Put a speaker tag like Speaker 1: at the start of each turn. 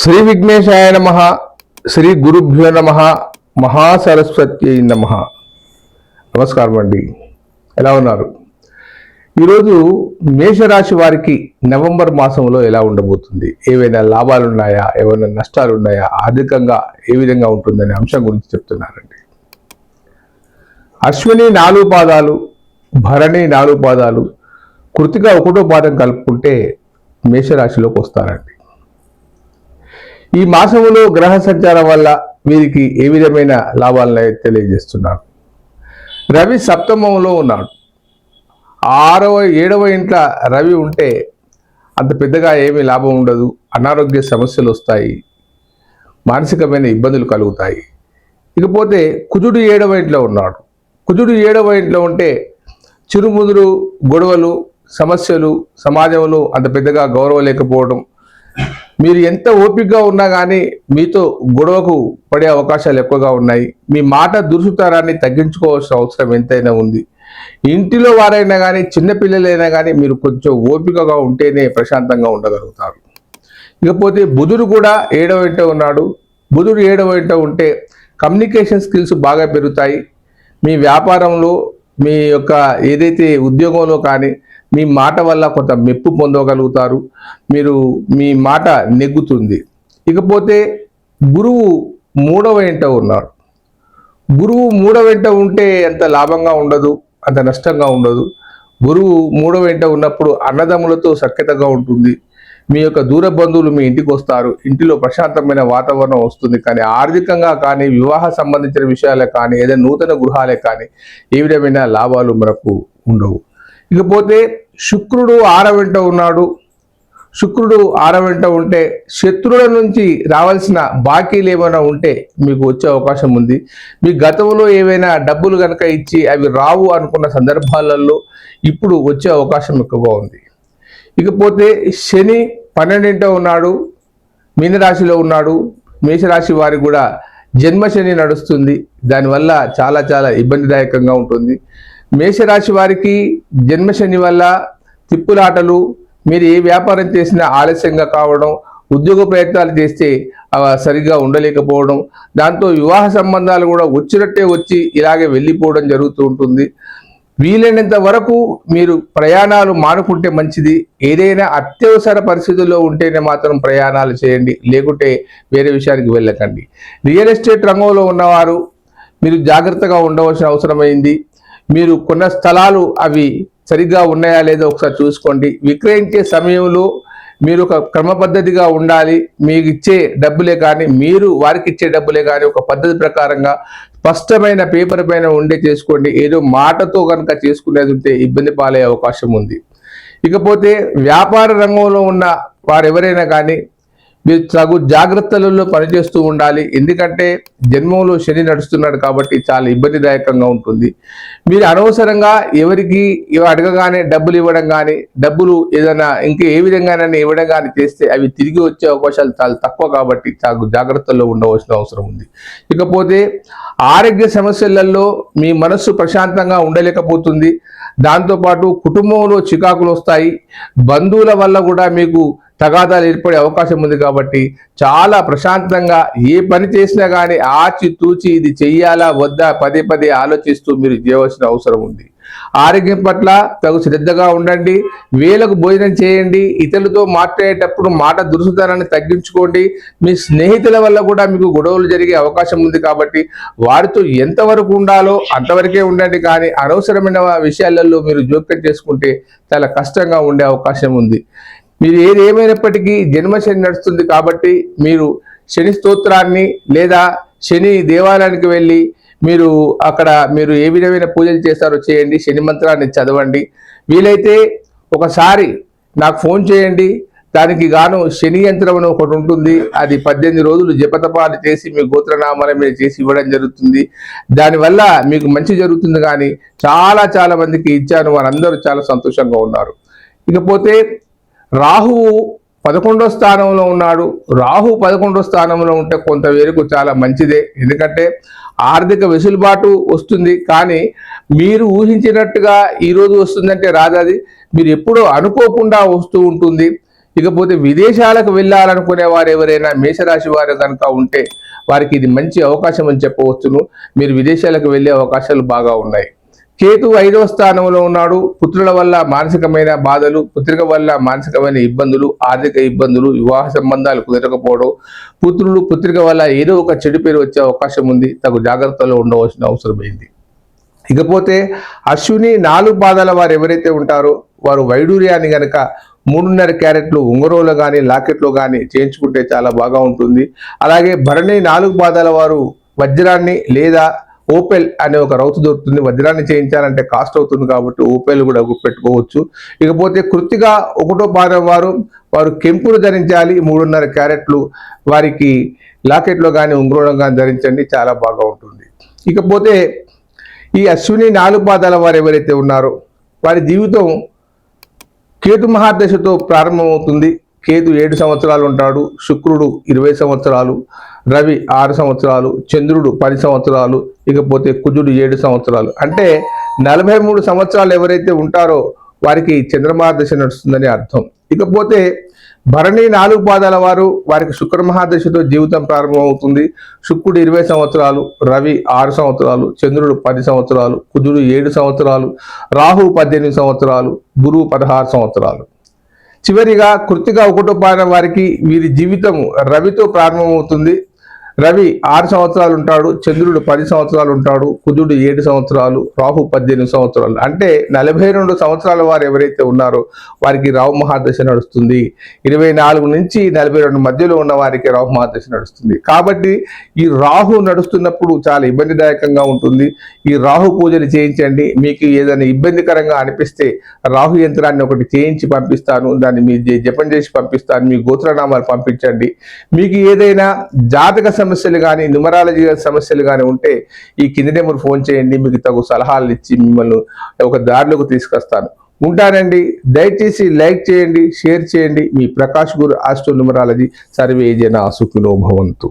Speaker 1: శ్రీ విఘ్నేశాయ నమ శ్రీ గురుభ్యో నమ మహాసరస్వతి నమ. నమస్కారం అండి. ఎలా ఉన్నారు? ఈరోజు మేషరాశి వారికి నవంబర్ మాసంలో ఎలా ఉండబోతుంది? ఏవైనా లాభాలున్నాయా? ఏమైనా నష్టాలు ఉన్నాయా ఆర్థికంగా ఏ విధంగా ఉంటుందనే అంశం గురించి చెప్తున్నారండి. అశ్విని నాలుగు పాదాలు భరణి నాలుగు పాదాలు కృతిగా ఒకటో పాదం కలుపుకుంటే మేషరాశిలోకి వస్తారండి. ఈ మాసములో గ్రహ సంచారం వల్ల వీరికి ఏ విధమైన లాభాలను తెలియజేస్తున్నారు రవి సప్తమంలో ఉన్నాడు. ఆరవ ఏడవ ఇంట్ల రవి ఉంటే అంత పెద్దగా ఏమీ లాభం ఉండదు. అనారోగ్య సమస్యలు వస్తాయి. మానసికమైన ఇబ్బందులు కలుగుతాయి. ఇకపోతే కుజుడు ఏడవ ఇంట్లో ఉన్నాడు. కుజుడు ఏడవ ఇంట్లో ఉంటే చిరుముదురు గొడవలు సమస్యలు సమాజంలో అంత పెద్దగా గౌరవం లేకపోవడం మీరు ఎంత ఓపికగా ఉన్నా కానీ మీతో గొడవకు పడే అవకాశాలు ఎక్కువగా ఉన్నాయి. మీ మాట దురుసుతారాన్ని తగ్గించుకోవాల్సిన అవసరం ఎంతైనా ఉంది. ఇంటిలో వారైనా కానీ చిన్నపిల్లలైనా కానీ మీరు కొంచెం ఓపికగా ఉంటేనే ప్రశాంతంగా ఉండగలుగుతారు. ఇకపోతే బుధుడు కూడా ఏడవ ఇంట ఉన్నాడు. బుధుడు ఏడవ ఇంట ఉంటే కమ్యూనికేషన్ స్కిల్స్ బాగా పెరుగుతాయి. మీ వ్యాపారంలో మీ యొక్క ఏదైతే ఉద్యోగంలో కానీ మీ మాట వల్ల కొంత మెప్పు పొందగలుగుతారు. మీరు మీ మాట నెగ్గుతుంది. ఇకపోతే గురువు మూడవ ఇంట ఉన్నాడు గురువు మూడవ వెంట ఉంటే అంత లాభంగా ఉండదు అంత నష్టంగా ఉండదు. గురువు మూడవ వెంట ఉన్నప్పుడు అన్నదమ్ములతో సఖ్యతగా ఉంటుంది. మీ యొక్క దూర బంధువులు మీ ఇంటికి వస్తారు. ఇంటిలో ప్రశాంతమైన వాతావరణం వస్తుంది. కానీ ఆర్థికంగా కానీ వివాహ సంబంధించిన విషయాలే కానీ ఏదైనా నూతన గృహాలే కానీ ఏ విధమైన లాభాలు మనకు ఉండవు. ఇకపోతే శుక్రుడు ఆర వెంట ఉన్నాడు. శుక్రుడు ఆర వెంట ఉంటే శత్రువుల నుంచి రావాల్సిన బాకీలు ఏమైనా ఉంటే మీకు వచ్చే అవకాశం ఉంది. మీ గతంలో ఏవైనా డబ్బులు కనుక ఇచ్చి అవి రావు అనుకున్న సందర్భాలలో ఇప్పుడు వచ్చే అవకాశం ఎక్కువగా ఉంది. ఇకపోతే శని పన్నెండింట ఉన్నాడు మీనరాశిలో ఉన్నాడు. మేషరాశి వారికి కూడా జన్మ శని నడుస్తుంది. దానివల్ల చాలా చాలా ఇబ్బందిదాయకంగా ఉంటుంది. మేషరాశి వారికి జన్మ శని వల్ల తిప్పులాటలు మీరు ఏ వ్యాపారం చేసినా ఆలస్యంగా కావడం ఉద్యోగ ప్రయత్నాలు చేస్తే అవి సరిగ్గా ఉండలేకపోవడం దాంతో వివాహ సంబంధాలు కూడా వచ్చినట్టే వచ్చి ఇలాగే వెళ్ళిపోవడం జరుగుతూ ఉంటుంది. వీలైనంత వరకు మీరు ప్రయాణాలు మానుకుంటే మంచిది. ఏదైనా అత్యవసర పరిస్థితుల్లో ఉంటేనే మాత్రం ప్రయాణాలు చేయండి. లేకుంటే వేరే విషయానికి వెళ్ళకండి. రియల్ ఎస్టేట్ రంగంలో ఉన్నవారు మీరు జాగ్రత్తగా ఉండవలసిన అవసరమైంది. మీరు కొన్న స్థలాలు అవి సరిగ్గా ఉన్నాయా లేదో ఒకసారి చూసుకోండి. విక్రయించే సమయంలో మీరు ఒక క్రమ పద్ధతిగా ఉండాలి. మీకు ఇచ్చే డబ్బులే కానీ మీరు వారికి ఇచ్చే డబ్బులే కానీ ఒక పద్ధతి ప్రకారంగా స్పష్టమైన పేపర్ పైన ఉండే చేసుకోండి. ఏదో మాటతో కనుక చేసుకునేది ఉంటే ఇబ్బంది పాలే అవకాశం ఉంది. ఇకపోతే వ్యాపార రంగంలో ఉన్న వారు ఎవరైనా కానీ మీరు తగు జాగ్రత్తలలో పనిచేస్తూ ఉండాలి. ఎందుకంటే జన్మంలో శని నడుస్తున్నాడు కాబట్టి చాలా ఇబ్బందిదాయకంగా ఉంటుంది. మీరు అనవసరంగా ఎవరికి అడగగానే డబ్బులు ఇవ్వడం కానీ డబ్బులు ఏదైనా ఇంకా ఏ విధంగానైనా ఇవ్వడం కానీ చేస్తే అవి తిరిగి వచ్చే అవకాశాలు చాలా తక్కువ కాబట్టి చాలా జాగ్రత్తల్లో ఉండవలసిన అవసరం ఉంది. ఇకపోతే ఆరోగ్య సమస్యలలో మీ మనస్సు ప్రశాంతంగా ఉండలేకపోతుంది. దాంతోపాటు కుటుంబంలో చికాకులు వస్తాయి. బంధువుల వల్ల కూడా మీకు తగాదాలు ఏర్పడే అవకాశం ఉంది కాబట్టి చాలా ప్రశాంతంగా ఏ పని చేసినా కానీ ఆచి తూచి ఇది చెయ్యాలా వద్దా పదే పదే ఆలోచిస్తూ మీరు చేయవలసిన అవసరం ఉంది. ఆరోగ్యం పట్ల తగు శ్రద్ధగా ఉండండి వేలకు భోజనం చేయండి ఇతరులతో మాట్లాడేటప్పుడు మాట దురుసుతనాన్ని తగ్గించుకోండి మీ స్నేహితుల వల్ల కూడా మీకు గొడవలు జరిగే అవకాశం ఉంది కాబట్టి వారితో ఎంతవరకు ఉండాలో అంతవరకే ఉండండి కానీ అనవసరమైన విషయాలలో మీరు జోక్యం చేసుకుంటే చాలా కష్టంగా ఉండే అవకాశం ఉంది. మీరు ఏది ఏమైనప్పటికీ జన్మ శని నడుస్తుంది కాబట్టి మీరు శని స్తోత్రాన్ని లేదా శని దేవాలయానికి వెళ్ళి మీరు అక్కడ మీరు ఏ విధమైన పూజలు చేస్తారో చేయండి శని మంత్రాన్ని చదవండి. వీలైతే ఒకసారి నాకు ఫోన్ చేయండి. దానికి గాను శని యంత్రం అని ఒకటి ఉంటుంది. అది పద్దెనిమిది రోజులు జపతపాలు చేసి మీ గోత్రనామాల మీద చేసి ఇవ్వడం జరుగుతుంది. దానివల్ల మీకు మంచి జరుగుతుంది కానీ చాలా చాలా మందికి ఇచ్చాను. వారందరూ చాలా సంతోషంగా ఉన్నారు. ఇకపోతే రాహువు పదకొండో స్థానంలో ఉన్నాడు. రాహు పదకొండో స్థానంలో ఉంటే కొంతవరకు చాలా మంచిదే. ఎందుకంటే ఆర్థిక వెసులుబాటు వస్తుంది. కానీ మీరు ఊహించినట్టుగా ఈరోజు వస్తుందంటే రాదది మీరు ఎప్పుడూ అనుకోకుండా వస్తూ ఉంటుంది. ఇకపోతే విదేశాలకు వెళ్ళాలనుకునే వారు ఎవరైనా మేషరాశి వారు కనుక ఉంటే వారికి ఇది మంచి అవకాశం అని చెప్పవచ్చును. మీరు విదేశాలకు వెళ్ళే అవకాశాలు బాగా ఉన్నాయి. కేతు ఐదవ స్థానంలో ఉన్నాడు. పుత్రుల వల్ల మానసికమైన బాధలు పుత్రిక వల్ల మానసికమైన ఇబ్బందులు ఆర్థిక ఇబ్బందులు వివాహ సంబంధాలు కుదరకపోవడం పుత్రులు పుత్రిక వల్ల ఏదో ఒక చెడు పేరు వచ్చే అవకాశం ఉంది. తగు జాగ్రత్తలో ఉండవలసిన అవసరమైంది ఇకపోతే అశ్విని నాలుగు పాదాల వారు ఎవరైతే ఉంటారో వారు వైడూర్యాన్ని గనక మూడున్నర క్యారెట్లు ఉంగరంలో కానీ లాకెట్లో కానీ చేయించుకుంటే చాలా బాగా ఉంటుంది. అలాగే భరణి నాలుగు పాదాల వారు వజ్రాన్ని లేదా ఓపెల్ అనే ఒక రౌతు దొరుకుతుంది. వజ్రాన్ని చేయించాలంటే కాస్ట్ అవుతుంది కాబట్టి ఓపెల్ కూడా పెట్టుకోవచ్చు ఇకపోతే కృతిగా ఒకటో పాదం వారు వారు కెంపును ధరించాలి. మూడున్నర క్యారెట్లు వారికి లాకెట్లో కానీ ఉంగరంలో కానీ ధరించండి. చాలా బాగా ఉంటుంది. ఇకపోతే ఈ అశ్విని నాలుగు పాదాల వారు ఎవరైతే ఉన్నారో వారి జీవితం కేతు మహాదశతో ప్రారంభమవుతుంది. కేతు ఏడు సంవత్సరాలు ఉంటాడు శుక్రుడు ఇరవై సంవత్సరాలు రవి ఆరు సంవత్సరాలు చంద్రుడు పది సంవత్సరాలు ఇకపోతే కుజుడు ఏడు సంవత్సరాలు. అంటే నలభై మూడు సంవత్సరాలు ఎవరైతే ఉంటారో వారికి చంద్రమహాదశ నడుస్తుందని అర్థం. ఇకపోతే భరణి నాలుగు పాదాల వారు వారికి శుక్ర మహాదశతో జీవితం ప్రారంభమవుతుంది. శుక్రుడు ఇరవై సంవత్సరాలు రవి ఆరు సంవత్సరాలు చంద్రుడు పది సంవత్సరాలు కుజుడు ఏడు సంవత్సరాలు రాహు పద్దెనిమిది సంవత్సరాలు గురువు పదహారు సంవత్సరాలు. చివరిగా కృతిగా ఒకటో వారికి వీరి జీవితం రవితో ప్రారంభమవుతుంది. రవి ఆరు సంవత్సరాలు ఉంటాడు చంద్రుడు పది సంవత్సరాలు ఉంటాడు కుజుడు ఏడు సంవత్సరాలు రాహు పద్దెనిమిది సంవత్సరాలు. అంటే నలభై రెండు సంవత్సరాల వారు ఎవరైతే ఉన్నారో వారికి రాహు మహాదశ నడుస్తుంది. ఇరవై నాలుగు నుంచి నలభై రెండు మధ్యలో ఉన్న వారికి రాహు మహాదశ నడుస్తుంది. కాబట్టి ఈ రాహు నడుస్తున్నప్పుడు చాలా ఇబ్బందిదాయకంగా ఉంటుంది. ఈ రాహు పూజలు చేయించండి. మీకు ఏదైనా ఇబ్బందికరంగా అనిపిస్తే రాహు యంత్రాన్ని ఒకటి చేయించి పంపిస్తాను. దాన్ని మీ జపం చేసి పంపిస్తాను. మీ గోత్రనామాలు పంపించండి. మీకు ఏదైనా జాతక సమస్యలు కానీ న్యూమరాలజీ సమస్యలు కానీ ఉంటే ఈ కింది నెంబర్ ఫోన్ చేయండి మీకు తగు సలహాలు ఇచ్చి మిమ్మల్ని ఒక దారిలోకి తీసుకొస్తాను. ఉంటానండి. దయచేసి లైక్ చేయండి షేర్ చేయండి. మీ ప్రకాష్ గురు ఆస్ట్రో న్యూమరాలజీ సర్వే జన సుఖినో భవంతు.